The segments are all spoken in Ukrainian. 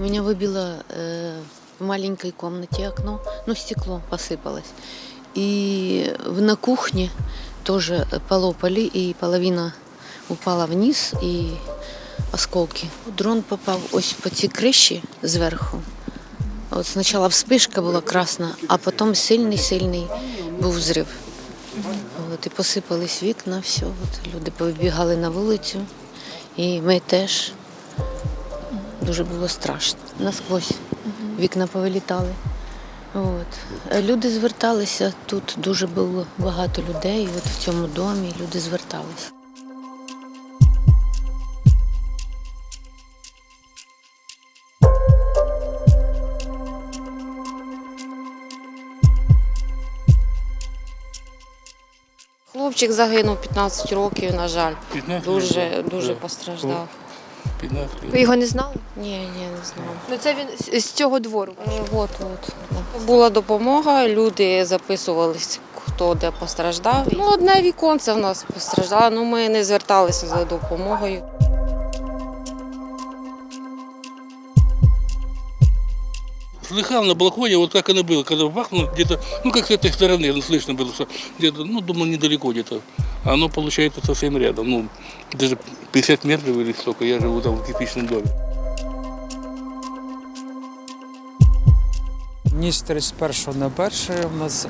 выбило э, в маленькой комнате окно, ну, стекло посыпалось. И в- на кухне тоже полопали, и половина упала вниз, и осколки. Дрон попав ось по цій криші зверху. От спочатку вспишка була красна, а потім сильний-сильний був взрив. От, і посипались вікна, все. От, люди повибігали на вулицю, і ми теж дуже було страшно. Насквозь вікна повилітали. От. Люди зверталися, тут дуже було багато людей, от в цьому домі люди зверталися. Хлопчик загинув 15 років, на жаль. 15 Дуже, років? дуже Да. постраждав. 15 Ви його не знали? Ні, ні, не знаю. Ну це він з- з цього двору. Е, От, от. да. Була допомога, люди записувались, хто де постраждав. Ну, одне віконце в нас постраждало, ну ми не зверталися за допомогою. Слыхал на балконе, вот как оно было, когда бахнуло где-то, ну как с этой стороны, ну, слышно было, что где-то, ну думал недалеко где-то. А оно получается совсем рядом, ну даже 50 метров или столько, я живу там в кирпичном доме. Ніч з 31 на 1 у нас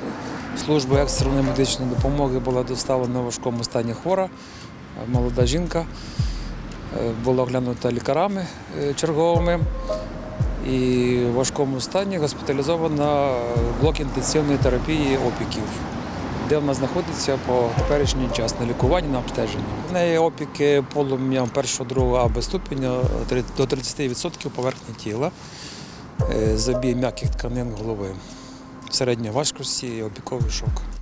служба екстреної медичної допомоги була доставлена в важкому стані хвора. Молода жінка е, була оглянута лікарами е, черговими і в важкому стані госпіталізована блок інтенсивної терапії опіків, де вона знаходиться по теперішній час на лікуванні на обстеженні. В неї опіки полум'ям першого другого або ступеня до 30% поверхні тіла е, забій м'яких тканин голови середньої важкості і опіковий шок.